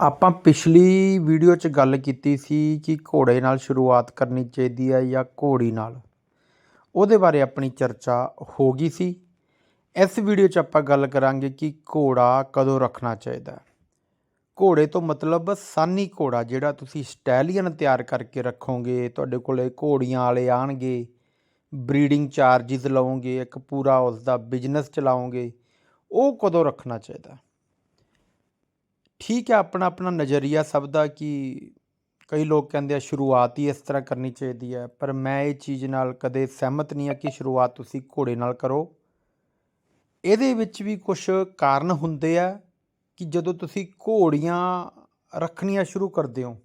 ਆਪਾਂ ਪਿਛਲੀ ਵੀਡੀਓ 'ਚ ਗੱਲ ਕੀਤੀ ਸੀ ਕਿ ਘੋੜੇ ਨਾਲ ਸ਼ੁਰੂਆਤ ਕਰਨੀ ਚਾਹੀਦੀ ਹੈ ਜਾਂ ਘੋੜੀ ਨਾਲ। ਉਹਦੇ ਬਾਰੇ ਆਪਣੀ ਚਰਚਾ ਹੋ ਗਈ ਸੀ। ਇਸ ਵੀਡੀਓ 'ਚ ਆਪਾਂ ਗੱਲ ਕਰਾਂਗੇ ਕਿ ਘੋੜਾ ਕਦੋਂ ਰੱਖਣਾ ਚਾਹੀਦਾ ਹੈ। ਘੋੜੇ ਤੋਂ ਮਤਲਬ ਸਾਨੀ ਘੋੜਾ, ਜਿਹੜਾ ਤੁਸੀਂ ਸਟੈਲੀਅਨ ਤਿਆਰ ਕਰਕੇ ਰੱਖੋਗੇ, ਤੁਹਾਡੇ ਕੋਲੇ ਘੋੜੀਆਂ ਵਾਲੇ ਆਣਗੇ ਬਰੀਡਿੰਗ ਚਾਰजेस ਲਓਗੇ ਇੱਕ ਪੂਰਾ ਉਸ ਦਾ ਬਿਜ਼ਨਸ ਚਲਾਓਗੇ, ਉਹ ਕਦੋਂ ਰੱਖਣਾ ਚਾਹੀਦਾ ਠੀਕ ਹੈ, ਆਪਣਾ ਆਪਣਾ ਨਜ਼ਰੀਆ ਸਭ ਦਾ ਕਿ ਕਈ ਲੋਕ ਕਹਿੰਦੇ ਆ ਸ਼ੁਰੂਆਤ ਹੀ ਇਸ ਤਰ੍ਹਾਂ ਕਰਨੀ ਚਾਹੀਦੀ ਹੈ, ਪਰ ਮੈਂ ਇਹ ਚੀਜ਼ ਨਾਲ ਕਦੇ ਸਹਿਮਤ ਨਹੀਂ ਆ ਕਿ ਸ਼ੁਰੂਆਤ ਤੁਸੀਂ ਘੋੜੇ ਨਾਲ ਕਰੋ। ਇਹਦੇ ਵਿੱਚ ਵੀ ਕੁਝ ਕਾਰਨ ਹੁੰਦੇ ਆ ਕਿ ਜਦੋਂ ਤੁਸੀਂ ਘੋੜੀਆਂ ਰੱਖਣੀਆਂ ਸ਼ੁਰੂ ਕਰਦੇ ਹੋ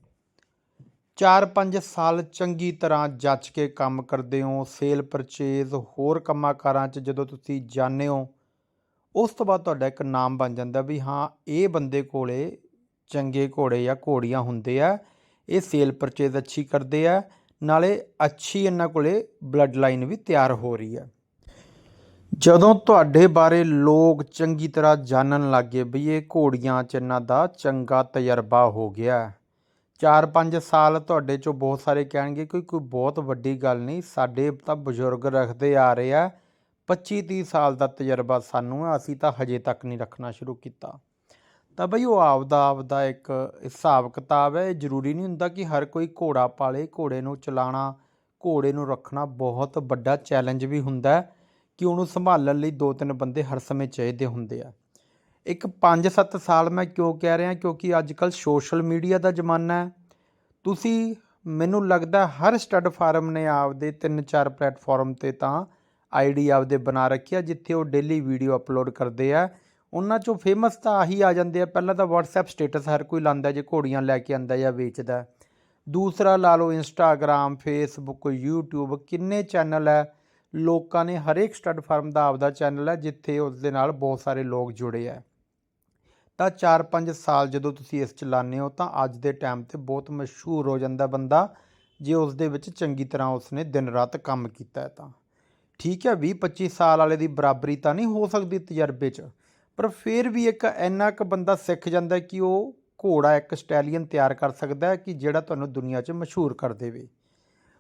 4-5 ਸਾਲ ਚੰਗੀ ਤਰ੍ਹਾਂ ਜਾਂਚ ਕੇ ਕੰਮ ਕਰਦੇ ਹੋ, ਸੇਲ ਪਰਚੇਜ਼, ਹੋਰ ਕੰਮਾਂ ਕਾਰਾਂ 'ਚ ਜਦੋਂ ਤੁਸੀਂ ਜਾਂਦੇ ਹੋ ਉਸ ਤੋਂ ਬਾਅਦ ਤੁਹਾਡਾ ਇੱਕ ਨਾਮ ਬਣ ਜਾਂਦਾ ਵੀ ਹਾਂ, ਇਹ ਬੰਦੇ ਕੋਲੇ ਚੰਗੇ ਘੋੜੇ ਜਾਂ ਘੋੜੀਆਂ ਹੁੰਦੇ ਆ, ਇਹ ਸੇਲ ਪਰਚੇਜ਼ ਅੱਛੀ ਕਰਦੇ ਆ, ਨਾਲੇ ਅੱਛੀ ਇਹਨਾਂ ਕੋਲੇ ਬਲੱਡ ਲਾਈਨ ਵੀ ਤਿਆਰ ਹੋ ਰਹੀ ਹੈ ਜਦੋਂ ਤੁਹਾਡੇ ਬਾਰੇ ਲੋਕ ਚੰਗੀ ਤਰ੍ਹਾਂ ਜਾਣਨ ਲੱਗੇ ਵੀ ਇਹ ਘੋੜੀਆਂ 'ਚ ਇਹਨਾਂ ਦਾ ਚੰਗਾ ਤਜਰਬਾ ਹੋ ਗਿਆ 4-5 ਸਾਲ ਤੁਹਾਡੇ 'ਚੋਂ ਬਹੁਤ ਸਾਰੇ ਕਹਿਣਗੇ ਕਿ ਕੋਈ ਬਹੁਤ ਵੱਡੀ ਗੱਲ ਨਹੀਂ, ਸਾਡੇ ਤਾਂ ਬਜ਼ੁਰਗ ਰੱਖਦੇ ਆ ਰਹੇ ਆ 25-30 ਸਾਲ ਦਾ ਤਜਰਬਾ ਸਾਨੂੰ ਹੈ ਅਸੀਂ ਤਾਂ ਹਜੇ ਤੱਕ ਨਹੀਂ ਰੱਖਣਾ ਸ਼ੁਰੂ ਕੀਤਾ। ਤਾਂ ਬਈ ਉਹ ਆਪਦਾ ਆਪਦਾ ਇੱਕ ਹਿਸਾਬ ਕਿਤਾਬ ਹੈ ਇਹ ਜ਼ਰੂਰੀ ਨਹੀਂ ਹੁੰਦਾ ਕਿ ਹਰ ਕੋਈ ਘੋੜਾ ਪਾਲੇ, ਘੋੜੇ ਨੂੰ ਚਲਾਉਣਾ ਘੋੜੇ ਨੂੰ ਰੱਖਣਾ ਬਹੁਤ ਵੱਡਾ ਚੈਲੰਜ ਵੀ ਹੁੰਦਾ ਕਿ ਉਹਨੂੰ ਸੰਭਾਲਣ ਲਈ ਦੋ ਤਿੰਨ ਬੰਦੇ ਹਰ ਸਮੇਂ ਚਾਹੀਦੇ ਹੁੰਦੇ ਆ। ਇੱਕ 5-7 ਸਾਲ ਮੈਂ ਕਿਉਂ ਕਹਿ ਰਿਹਾ, ਕਿਉਂਕਿ ਅੱਜ ਕੱਲ ਸੋਸ਼ਲ ਮੀਡੀਆ ਦਾ ਜ਼ਮਾਨਾ ਹੈ। ਤੁਸੀਂ, ਮੈਨੂੰ ਲੱਗਦਾ ਹਰ ਸਟੱਡ ਫਾਰਮ ਨੇ ਆਪਦੇ 3-4 ਪਲੇਟਫਾਰਮ ਤੇ ਤਾਂ ਆਈਡੀ ਆਪਦੇ ਬਣਾ ਰੱਖਿਆ ਜਿੱਥੇ ਉਹ ਡੇਲੀ ਵੀਡੀਓ ਅਪਲੋਡ ਕਰਦੇ ਆ। ਉਹਨਾਂ ਚੋਂ ਫੇਮਸ ਤਾਂ ਆਹੀ ਆ ਜਾਂਦੇ ਆ। ਪਹਿਲਾਂ ਤਾਂ WhatsApp ਸਟੇਟਸ ਹਰ ਕੋਈ ਲਾਂਦਾ ਜੇ ਘੋੜੀਆਂ ਲੈ ਕੇ ਆਂਦਾ ਜਾਂ ਵੇਚਦਾ। ਦੂਸਰਾ ਲਾ ਲਓ ਇੰਸਟਾਗ੍ਰam ਫੇਸਬੁੱਕ YouTube, ਕਿੰਨੇ ਚੈਨਲ ਹੈ ਲੋਕਾਂ ਨੇ ਹਰੇਕ ਸਟੱਡ ਫਾਰਮ ਦਾ ਆਪਦਾ ਚੈਨਲ ਹੈ ਜਿੱਥੇ ਉਸ ਦੇ ਨਾਲ ਬਹੁਤ ਸਾਰੇ ਲੋਕ ਜੁੜੇ ਆ। ਤਾਂ 4-5 ਸਾਲ ਜਦੋਂ ਤੁਸੀਂ ਇਸ ਚਲਾਉਂਦੇ ਹੋ, ਤਾਂ ਅੱਜ ਦੇ ਟਾਈਮ ਤੇ ਬਹੁਤ ਮਸ਼ਹੂਰ ਹੋ ਜਾਂਦਾ ਬੰਦਾ, ਜੇ ਉਸ ਦੇ ਵਿੱਚ ਚੰਗੀ ਤਰ੍ਹਾਂ ਉਸਨੇ ਦਿਨ ਰਾਤ ਕੰਮ ਕੀਤਾ ਤਾਂ। ਠੀਕ ਹੈ 20-25 ਸਾਲ ਵਾਲੇ ਦੀ ਬਰਾਬਰੀ ਤਾਂ ਨਹੀਂ ਹੋ ਸਕਦੀ ਤਜਰਬੇ 'ਚ। ਪਰ ਫਿਰ ਵੀ ਇੱਕ ਇੰਨਾ ਕੁ ਬੰਦਾ ਸਿੱਖ ਜਾਂਦਾ ਕਿ ਉਹ ਘੋੜਾ ਇੱਕ ਸਟੈਲੀਅਨ ਤਿਆਰ ਕਰ ਸਕਦਾ ਹੈ ਕਿ ਜਿਹੜਾ ਤੁਹਾਨੂੰ ਦੁਨੀਆ 'ਚ ਮਸ਼ਹੂਰ ਕਰ ਦੇਵੇ।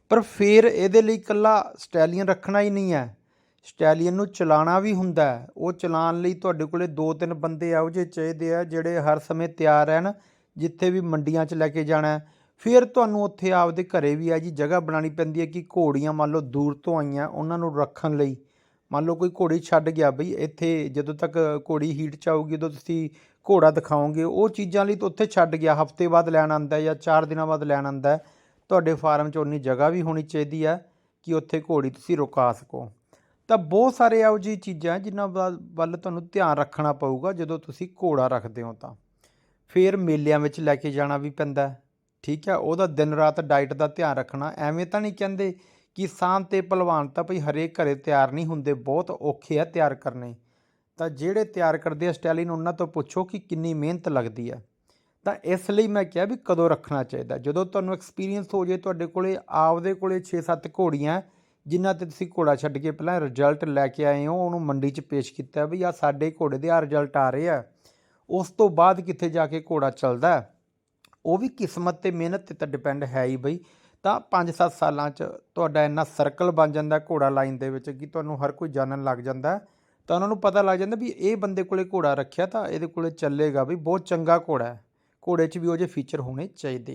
ਪਰ ਫਿਰ ਇਹਦੇ ਲਈ ਇਕੱਲਾ ਸਟੈਲੀਅਨ ਰੱਖਣਾ ਹੀ ਨਹੀਂ ਹੈ। ਸਟੈਲੀਅਨ ਨੂੰ ਚਲਾਉਣਾ ਵੀ ਹੁੰਦਾ ਹੈ। ਉਹ ਚਲਾਉਣ ਲਈ ਤੁਹਾਡੇ ਕੋਲੇ ਦੋ ਤਿੰਨ ਬੰਦੇ ਇਹੋ ਜਿਹੇ ਚਾਹੀਦੇ ਆ, ਜਿਹੜੇ ਹਰ ਸਮੇਂ ਤਿਆਰ ਰਹਿਣ, ਜਿੱਥੇ ਵੀ ਮੰਡੀਆਂ 'ਚ ਲੈ ਕੇ ਜਾਣਾ ਫਿਰ ਤੁਹਾਨੂੰ ਉੱਥੇ ਆਪਦੇ ਘਰੇ ਵੀ ਆ ਜੀ, ਜਗ੍ਹਾ ਬਣਾਉਣੀ ਪੈਂਦੀ ਹੈ ਕਿ ਘੋੜੀਆਂ ਮੰਨ ਲਓ ਦੂਰ ਤੋਂ ਆਈਆਂ ਉਹਨਾਂ ਨੂੰ ਰੱਖਣ ਲਈ। ਮੰਨ ਲਓ ਕੋਈ ਘੋੜੀ ਛੱਡ ਗਿਆ ਬਈ, ਇੱਥੇ ਜਦੋਂ ਤੱਕ ਘੋੜੀ ਹੀਟ 'ਚ ਆਊਗੀ, ਉਦੋਂ ਤੁਸੀਂ ਘੋੜਾ ਦਿਖਾਓਗੇ। ਉਹ ਚੀਜ਼ਾਂ ਲਈ ਤਾਂ ਉੱਥੇ ਛੱਡ ਗਿਆ, ਹਫ਼ਤੇ ਬਾਅਦ ਲੈਣ ਆਂਦਾ ਜਾਂ 4 ਦਿਨਾਂ ਬਾਅਦ ਲੈਣ ਆਂਦਾ ਤੁਹਾਡੇ ਫਾਰਮ 'ਚ ਉਨੀ ਜਗ੍ਹਾ ਵੀ ਹੋਣੀ ਚਾਹੀਦੀ ਹੈ ਕਿ ਉੱਥੇ ਘੋੜੀ ਤੁਸੀਂ ਰੁਕਾ ਸਕੋ। ਤਾਂ ਬਹੁਤ ਸਾਰੇ ਇਹੋ ਜਿਹੀ ਚੀਜ਼ਾਂ ਜਿਨ੍ਹਾਂ ਵੱਲ ਵੱਲ ਤੁਹਾਨੂੰ ਧਿਆਨ ਰੱਖਣਾ ਪਊਗਾ ਜਦੋਂ ਤੁਸੀਂ ਘੋੜਾ ਰੱਖਦੇ ਹੋ ਤਾਂ। ਫਿਰ ਮੇਲਿਆਂ ਵਿੱਚ ਲੈ ਕੇ ਜਾਣਾ ਵੀ ਪੈਂਦਾ ਠੀਕ ਹੈ, ਉਹਦਾ ਦਿਨ ਰਾਤ ਡਾਈਟ ਦਾ ਧਿਆਨ ਰੱਖਣਾ, ਐਵੇਂ ਤਾਂ ਨਹੀਂ ਕਹਿੰਦੇ ਕਿ ਸਾਨ ਤੇ ਭਲਵਾਨ ਤਾਂ ਭਈ ਹਰੇਕ ਘਰੇ ਤਿਆਰ ਨਹੀਂ ਹੁੰਦੇ, ਬਹੁਤ ਔਖੇ ਆ ਤਿਆਰ ਕਰਨੇ। ਤਾਂ ਜਿਹੜੇ ਤਿਆਰ ਕਰਦੇ ਆ ਸਟੈਲਿਨ, ਉਹਨਾਂ ਤੋਂ ਪੁੱਛੋ ਕਿ ਕਿੰਨੀ ਮਿਹਨਤ ਲੱਗਦੀ ਹੈ ਤਾਂ ਇਸ ਲਈ ਮੈਂ ਕਿਹਾ ਵੀ ਕਦੋਂ ਰੱਖਣਾ ਚਾਹੀਦਾ? ਜਦੋਂ ਤੁਹਾਨੂੰ ਐਕਸਪੀਰੀਅੰਸ ਹੋ ਜੇ ਤੁਹਾਡੇ ਕੋਲੇ, ਆਪਦੇ ਕੋਲੇ 6-7 ਘੋੜੀਆਂ, ਜਿਨ੍ਹਾਂ ਤੇ ਤੁਸੀਂ ਘੋੜਾ ਛੱਡ ਕੇ ਪਹਿਲਾਂ ਰਿਜ਼ਲਟ ਲੈ ਕੇ ਆਏ ਹੋ, ਉਹਨੂੰ ਮੰਡੀ 'ਚ ਪੇਸ਼ ਕੀਤਾ, ਵੀ ਆ ਸਾਡੇ ਘੋੜੇ ਦੇ ਆ ਰਿਜ਼ਲਟ ਆ ਰਹੇ ਆ, ਉਸ ਤੋਂ ਬਾਅਦ ਕਿੱਥੇ ਜਾ ਕੇ ਘੋੜਾ ਚੱਲਦਾ? ਉਹ ਵੀ ਕਿਸਮਤ ਤੇ ਮਿਹਨਤ ਤੇ ਤਾਂ ਡਿਪੈਂਡ ਹੈ ਹੀ ਬਈ। ਤਾਂ 5-7 ਸਾਲਾਂ 'ਚ ਤੁਹਾਡਾ ਇੰਨਾ ਸਰਕਲ ਬਣ ਜਾਂਦਾ ਘੋੜਾ ਲਾਈਨ ਦੇ ਵਿੱਚ ਕਿ ਤੁਹਾਨੂੰ ਹਰ ਕੋਈ ਜਾਣਨ ਲੱਗ ਜਾਂਦਾ। ਤਾਂ ਉਹਨਾਂ ਨੂੰ ਪਤਾ ਲੱਗ ਜਾਂਦਾ ਵੀ ਇਹ ਬੰਦੇ ਕੋਲੇ ਘੋੜਾ ਰੱਖਿਆ ਤਾਂ ਇਹਦੇ ਕੋਲੇ ਚੱਲੇਗਾ ਵੀ ਬਹੁਤ ਚੰਗਾ ਘੋੜਾ ਹੈ। ਘੋੜੇ 'ਚ ਵੀ ਉਹ ਜਿਹੇ ਫੀਚਰ ਹੋਣੇ ਚਾਹੀਦੇ।